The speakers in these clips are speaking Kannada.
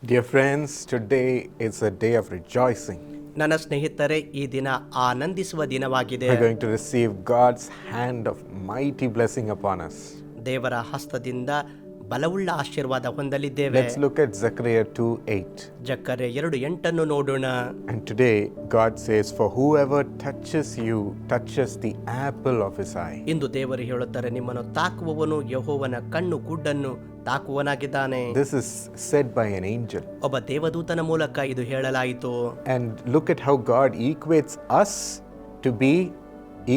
Dear friends, today is a day of rejoicing. ನನ್ನ ಸ್ನೇಹಿತರೆ ಈ ದಿನ ಆನಂದಿಸುವ ದಿನವಾಗಿದೆ We're going to receive God's hand of mighty blessing upon us. ದೇವರ ಹಸ್ತದಿಂದ ಬಲವುಳ್ಳ ಆಶೀರ್ವಾದ ಹೊಂದಲಿದ್ದೇವೆ. Look at Zechariah two eight Zechariah ಎರಡು ಎಂಟನ್ನು ನೋಡೋಣ. And today God says for whoever touches you touches the apple of his eye ಇಂದು ದೇವರು ಹೇಳುತ್ತಾರೆ ನಿಮ್ಮನ್ನು ತಾಕುವವನು ಯಹೋವನ ಕಣ್ಣು ಗುಡ್ಡನ್ನು ತಾಕುವನಾಗಿದ್ದಾನೆ this is said by an angel ಒಬ್ಬ ದೇವದೂತನ ಮೂಲಕ ಇದು ಹೇಳಲಾಯಿತು. And look at how God equates us to be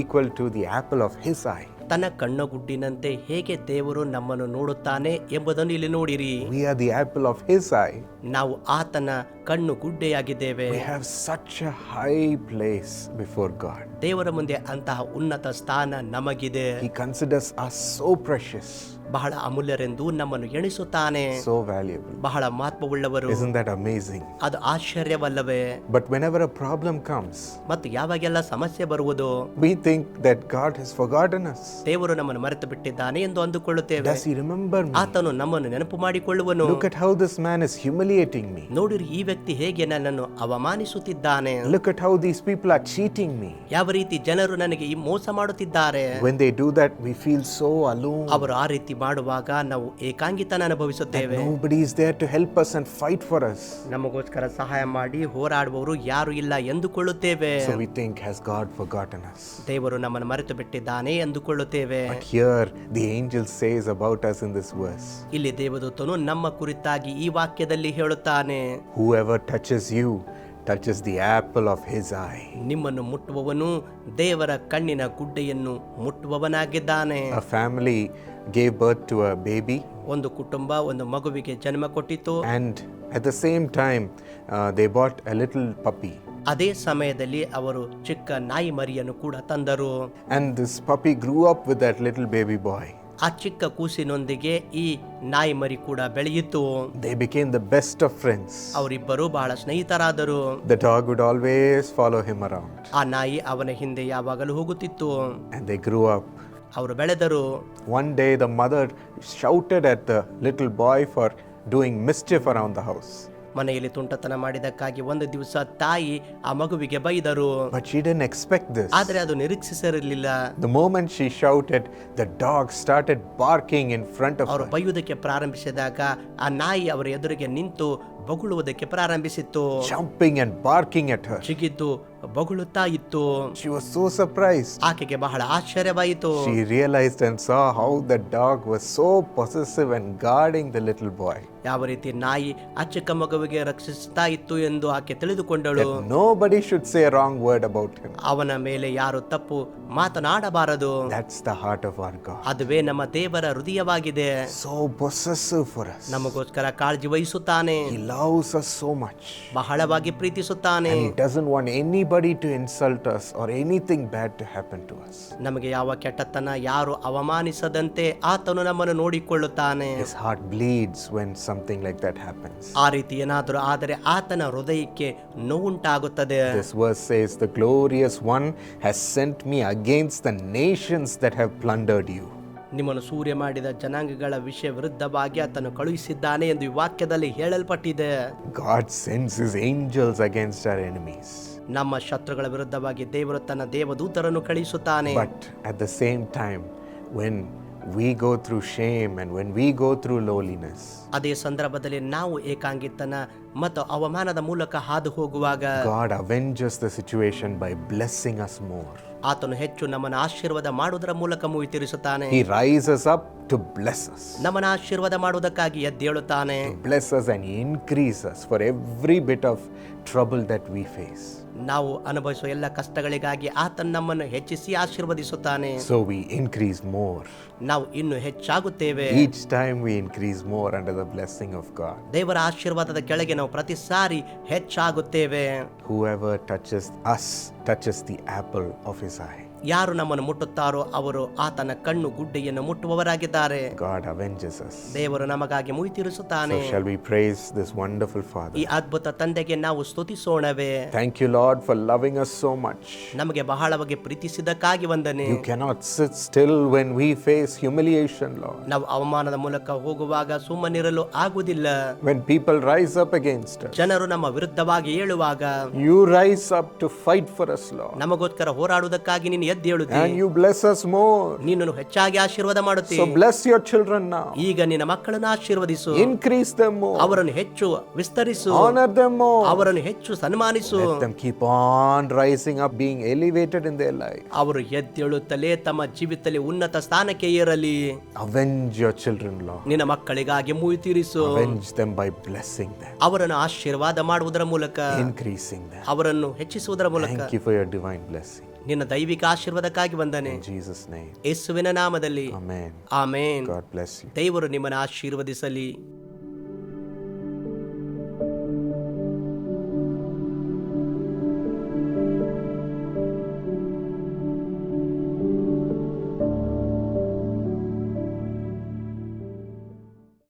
equal to the apple of his eye ತನ್ನ ಕಣ್ಣುಗುಡ್ಡಿನಂತೆ ಹೇಗೆ ದೇವರು ನಮ್ಮನ್ನು ನೋಡುತ್ತಾನೆ ಎಂಬುದನ್ನು ಇಲ್ಲಿ ನೋಡಿರಿ we are the apple of his eye. ನಾವು ಆತನ ಕಣ್ಣು ಗುಡ್ಡೆಯಾಗಿದ್ದೇವೆ We have such a high place before God. ದೇವರ ಮುಂದೆ ಅಂತಹ ಉನ್ನತ ಸ್ಥಾನ ನಮಗಿದೆ He considers us so precious, ಬಹಳ ಅಮೂಲ್ಯರೆಂದು ನಮ್ಮನ್ನು ಎಣಿಸುತ್ತಾನೆ so valuable. ಬಹಳ ಮಹತ್ವವುಳ್ಳವರು Isn't that amazing? ಅದು ಆಶ್ಚರ್ಯವಲ್ಲವೇ But whenever a problem comes, ಮತ್ತು ಯಾವಾಗೆಲ್ಲ ಸಮಸ್ಯೆ ಬರುವುದು we think that God has forgotten us. ದೇವರು ನಮ್ಮನ್ನು ಮರೆತು ಬಿಟ್ಟಿದ್ದಾನೆ ಎಂದು ಅಂದುಕೊಳ್ಳುತ್ತೇವೆ Does he remember me? ಆತನು ನಮ್ಮನ್ನು ನೆನಪು ಮಾಡಿಕೊಳ್ಳುವನು Look at how this man is humiliating me. ನೋಡಿರಿ ಈ ವ್ಯಕ್ತಿ ಹೇಗೆ ನನ್ನನ್ನು ಅವಮಾನಿಸುತ್ತಿದ್ದಾನೆ? Look at how these people are cheating me ಯಾವ ರೀತಿ ಜನರು ನನಗೆ ಈ ಮೋಸ ಮಾಡುತ್ತಿದ್ದಾರೆ? When they do that we feel so alone ಅವರು ಆ ರೀತಿ ಮಾಡುವಾಗ ನಾವು ಏಕಾಂಗಿತನ ಅನುಭವಿಸುತ್ತೇವೆ. Nobody is there to help us and fight for us. ನಮಗೋಸ್ಕರ ಸಹಾಯ ಮಾಡಿ ಹೋರಾಡುವವರು ಯಾರು ಇಲ್ಲ ಎಂದುಕೊಳ್ಳುತ್ತೇವೆ. So we think has God forgotten us? ದೇವರು ನಮ್ಮನ್ನು ಮರೆತು ಬಿಟ್ಟಿದ್ದಾನೆ ಎಂದುಕೊಳ್ಳುತ್ತೇವೆ. But here the angel says about us in this verse ಇಲ್ಲಿ ದೇವದೂತನು ನಮ್ಮ ಕುರಿತಾಗಿ ಈ ವಾಕ್ಯದಲ್ಲಿ ಹೇಳುತ್ತಾನೆ. touches you touches the apple of his eye. ನಿಮ್ಮನ್ನು ಮುಟ್ಟುವವನು ದೇವರ ಕಣ್ಣಿನ ಗುಡ್ಡೆಯನ್ನು ಮುಟ್ಟುವವನಾಗಿದ್ದಾನೆ A family gave birth to a baby, ಒಂದು ಕುಟುಂಬ ಒಂದು ಮಗುವಿಗೆ ಜನ್ಮ ಕೊಟ್ಟಿತು and at the same time, uh, they bought a little puppy. ಅದೇ ಸಮಯದಲ್ಲಿ ಅವರು ಚಿಕ್ಕ ನಾಯಿ ಮರಿಯನ್ನು ಕೂಡ ತಂದರು And this puppy grew up with that little baby boy. ಆ ಚಿಕ್ಕ ಕೂಸಿನೊಂದಿಗೆ ಈ ನಾಯಿ ಮರಿ ಕೂಡ ಬೆಳೆಯಿತು they became the best of friends ಅವರಿಬ್ಬರು ಬಹಳ ಸ್ನೇಹಿತರಾದರು the dog would always follow him around. ಆ ನಾಯಿ ಅವನ ಹಿಂದೆ ಯಾವಾಗಲೂ ಹೋಗುತ್ತಿತ್ತು And they grew up. ಅವರು ಬೆಳೆದರು one day the mother shouted at the little boy for doing mischief around the house. ಮನೆಯಲ್ಲಿ ತುಂಟತನ ಮಾಡಿದಕ್ಕಾಗಿ ಒಂದು ದಿವಸ ತಾಯಿ ಆ ಮಗುವಿಗೆ ಬೈದರು But she didn't expect this. ಆದರೆ ಅದು ನಿರೀಕ್ಷಿಸಿರಲಿಲ್ಲ The moment she shouted, the dog started barking in front of ಅವರು her. ಬೈಯುವುದಕ್ಕೆ ಪ್ರಾರಂಭಿಸಿದಾಗ ಆ ನಾಯಿ ಅವರ ಎದುರಿಗೆ ನಿಂತು ಬೊಗಳುವುದಕ್ಕೆ ಪ್ರಾರಂಭಿಸಿತ್ತು jumping and barking at her. ಚಿಗಿದ್ದು ಬೊಗಳುತ್ತಾ ಇತ್ತು She was so surprised. ಆಕೆಗೆ ಬಹಳ ಆಶ್ಚರ್ಯವಾಯಿತು She realized and saw how the dog was so possessive and guarding the little boy. ಯಾವ ರೀತಿ ನಾಯಿ ಆ ಚಿಕ್ಕ ಮಗುವಿಗೆ ಇತ್ತು ಎಂದು ಆಕೆ ತಿಳಿದುಕೊಂಡಳು. Nobody should say wrong word about him ಅವನ ಮೇಲೆ ಯಾರು ತಪ್ಪು ಮಾತನಾಡಬಾರದು. That's the heart of our God ಅದುವೇ ನಮ್ಮ ದೇವರ ಹೃದಯವಾಗಿದೆ. ಸೋ ಬೊಸಸ್ ಫಾರ್ ಅಸ್ ನಮಗೋಸ್ಕರ ಕಾಳಜಿ ವಹಿಸುತ್ತಾನೆ. He loves us so much ಬಹಳವಾಗಿ ಪ್ರೀತಿಸುತ್ತಾನೆ. He doesn't want anybody to insult us or anything bad to happen to us ನಮಗೆ ಯಾವ ಕೆಟ್ಟತನ ಯಾರು ಅವಮಾನಿಸದಂತೆ ಆತನು ನಮ್ಮನ್ನು ನೋಡಿಕೊಳ್ಳುತ್ತಾನೆ. His heart bleeds when some something like that happens. ಆ ರೀತಿ ಏನಾದರೂ ಆದರೆ ಆತನ ಹೃದಯಕ್ಕೆ ನೋವುಂಟಾಗುತ್ತದೆ This verse says, The glorious one has sent me against the nations that have plundered you. ನಿಮ್ಮನ್ನು ಸೂರ್ಯ ಮಾಡಿದ ಜನಾಂಗಗಳ ವಿಷಯ ವಿರುದ್ಧವಾಗಿ ಆತನು ಕಳುಹಿಸಿದ್ದಾನೆ ಎಂದು ಈ ವಾಕ್ಯದಲ್ಲಿ ಹೇಳಲ್ಪಟ್ಟಿದೆ God sends his angels against our enemies. ನಮ್ಮ ಶತ್ರುಗಳ ವಿರುದ್ಧವಾಗಿ ದೇವರು ತನ್ನ ದೇವದೂತರನ್ನು ಕಳುಹಿಸುತ್ತಾನೆ But at the same time, when we go through shame and when we go through lowliness, ಅದೇ ಸಂದರ್ಭದಲ್ಲಿ ನಾವು ಏಕಾಂಗಿತನ ಮತ್ತು ಅವಮಾನದ ಮೂಲಕ ಹಾದು ಹೋಗುವಾಗ God avenges the situation by blessing us more. ಆತನು ಹೆಚ್ಚು ನಮ್ಮನ್ನು ಆಶೀರ್ವಾದ ಮಾಡುವುದರ ಮೂಲಕ ಮುಗಿ ತೀರಿಸುತ್ತಾನೆ He rises up to bless us, ನಮ್ಮನ್ನು ಆಶೀರ್ವಾದ ಮಾಡುವುದಕ್ಕಾಗಿ ಎದ್ದೇಳುತ್ತಾನೆ to bless us and increase us for every bit of trouble that we face. ನಾವು ಅನುಭವಿಸುವ ಎಲ್ಲ ಕಷ್ಟಗಳಿಗಾಗಿ ಆತನು ನಮ್ಮನ್ನು ಹೆಚ್ಚಿಸಿ ಆಶೀರ್ವದಿಸುತ್ತಾನೆ So we increase more. ನಾವು ಇನ್ನು ಹೆಚ್ಚಾಗುತ್ತೇವೆ Each time we increase more under the blessing of God. ದೇವರ ಆಶೀರ್ವಾದದ ಕೆಳಗೆ ನಾವು ಪ್ರತಿ ಸಾರಿ ಹೆಚ್ಚಾಗುತ್ತೇವೆ Whoever touches us touches the apple of his eye. ಯಾರು ನಮ್ಮನ್ನು ಮುಟ್ಟುತ್ತಾರೋ ಅವರು ಆತನ ಕಣ್ಣು ಗುಡ್ಡೆಯನ್ನು ಮುಟ್ಟುವವರಾಗಿದ್ದಾರೆ God avenges us. ದೇವರು ನಮಗಾಗಿ ಮುಯಿ ತೀರಿಸುತ್ತಾನೆ So, shall we praise this wonderful Father? ಈ ಅದ್ಭುತ ತಂದೆಗೆ ನಾವು ಸ್ತುತಿಸೋಣವೇ Thank you, Lord, for loving us so much. ನಮಗೆ ಬಹಳವಾಗಿ ಪ್ರೀತಿಸಿದ್ದಕ್ಕಾಗಿ ವಂದನೆ You cannot sit still when we face humiliation, Lord. ನಾವು ಅವಮಾನದ ಮೂಲಕ ಹೋಗುವಾಗ ಸುಮ್ಮನಿರಲು ಆಗುವುದಿಲ್ಲ When people rise up against us, ಜನರು ನಮ್ಮ ವಿರುದ್ಧವಾಗಿ ಏಳುವಾಗ you rise up to fight for us, Lord. ನಮಗೋಸ್ಕರ ಹೋರಾಡುವುದಕ್ಕಾಗಿ ನೀನು ಎದ್ದೇಳು ಯು ಬ್ಲೆಸ್ ಅಸ್ ಮೋರ್ ನೀನು ಹೆಚ್ಚಾಗಿ ಆಶೀರ್ವಾದ ಮಾಡುತ್ತೆ. ಬ್ಲೆಸ್ ಯುವರ್ ಚಿಲ್ಡ್ರನ್ ಈಗ ನಿನ್ನ ಮಕ್ಕಳನ್ನ ಆಶೀರ್ವದಿಸು. ಇನ್ಕ್ರೀಸ್ ದಮ್ ಅವರನ್ನು ಹೆಚ್ಚು ವಿಸ್ತರಿಸು. ಆನರ್ ದಮ್ ಅವರನ್ನು ಹೆಚ್ಚು ಸನ್ಮಾನಿಸು. Them keep on rising up being elevated in their life ಅವರು ಎದ್ದೇಳುತ್ತಲೇ ತಮ್ಮ ಜೀವಿತದಲ್ಲಿ ಉನ್ನತ ಸ್ಥಾನಕ್ಕೆ ಏರಲಿ. ಅವೆಂಜ್ ಯುವರ್ ಚಿಲ್ಡ್ರನ್ ಲಾ ನಿನ್ನ ಮಕ್ಕಳಿಗಾಗಿ ಮೂವಿ ತೀರಿಸು. Avenge them by blessing them ಅವರನ್ನು ಆಶೀರ್ವಾದ ಮಾಡುವುದರ ಮೂಲಕ. ಇನ್ಕ್ರೀಸಿಂಗ್ ದಮ್ ಅವರನ್ನು ಹೆಚ್ಚಿಸುವುದರ ಮೂಲಕ. Thank you for your divine blessing ನಿನ್ನ ದೈವಿಕ ಆಶೀರ್ವಾದಕ್ಕಾಗಿ ಬಂದನೆ ಜೀಸಸ್. ಯೇಸುವಿನ ನಾಮದಲ್ಲಿ. ಆಮೇನ್. ದೇವರು ನಿಮ್ಮನ್ನು ಆಶೀರ್ವದಿಸಲಿ